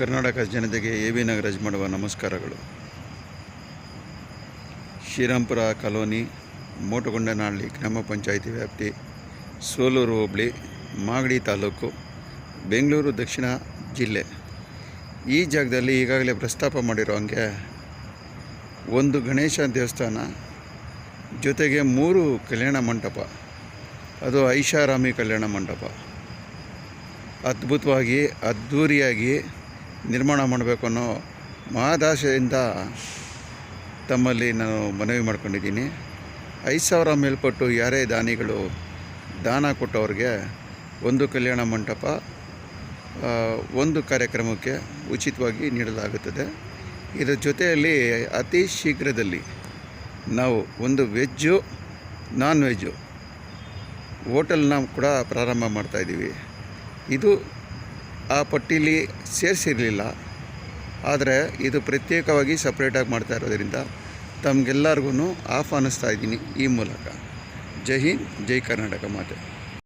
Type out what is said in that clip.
ಕರ್ನಾಟಕ ಜನತೆಗೆ A V Nagaraj ಮಾಡುವ ನಮಸ್ಕಾರಗಳು. ಶ್ರೀರಾಂಪುರ ಕಾಲೋನಿ, ಮೋಟಗೊಂಡನಹಳ್ಳಿ ಗ್ರಾಮ ಪಂಚಾಯಿತಿ ವ್ಯಾಪ್ತಿ, ಸೋಲೂರು ಹೋಬಳಿ, ಮಾಗಡಿ ತಾಲೂಕು, ಬೆಂಗಳೂರು ದಕ್ಷಿಣ ಜಿಲ್ಲೆ. ಈ ಜಾಗದಲ್ಲಿ ಈಗಾಗಲೇ ಪ್ರಸ್ತಾಪ ಮಾಡಿರೋ ಹಂಗೆ ಒಂದು ಗಣೇಶ ದೇವಸ್ಥಾನ, ಜೊತೆಗೆ ಮೂರು ಕಲ್ಯಾಣ ಮಂಟಪ, ಅದು ಐಷಾರಾಮಿ ಕಲ್ಯಾಣ ಮಂಟಪ. ಅದ್ಭುತವಾಗಿ, ಅದ್ಧೂರಿಯಾಗಿ ನಿರ್ಮಾಣ ಮಾಡಬೇಕು ಅನ್ನೋ ಮಹದಾಶೆಯಿಂದ ತಮ್ಮಲ್ಲಿ ನಾನು ಮನವಿ ಮಾಡ್ಕೊಂಡಿದ್ದೀನಿ. ಐದು ಸಾವಿರ ಮೇಲ್ಪಟ್ಟು ಯಾರೇ ದಾನಿಗಳು ದಾನ ಕೊಟ್ಟವ್ರಿಗೆ ಒಂದು ಕಲ್ಯಾಣ ಮಂಟಪ ಒಂದು ಕಾರ್ಯಕ್ರಮಕ್ಕೆ ಉಚಿತವಾಗಿ ನೀಡಲಾಗುತ್ತದೆ. ಇದರ ಜೊತೆಯಲ್ಲಿ ಅತಿ ಶೀಘ್ರದಲ್ಲಿ ನಾವು ಒಂದು ವೆಜ್ಜು, ನಾನ್ ವೆಜ್ಜು ಹೋಟೆಲ್ನ ಕೂಡ ಪ್ರಾರಂಭ ಮಾಡ್ತಾಯಿದ್ದೀವಿ ಇದು ಆ ಪಟ್ಟೀಲಿ ಸೇರಿಸಿರಲಿಲ್ಲ. ಆದರೆ ಇದು ಪ್ರತ್ಯೇಕವಾಗಿ ಸಪ್ರೇಟಾಗಿ ಮಾಡ್ತಾ ಇರೋದರಿಂದ ತಮಗೆಲ್ಲರಿಗೂ ಆಹ್ವಾನಿಸ್ತಾ ಇದ್ದೀನಿ ಈ ಮೂಲಕ. ಜೈ ಹಿಂದ್, ಜೈ ಕರ್ನಾಟಕ ಮಾತೆ.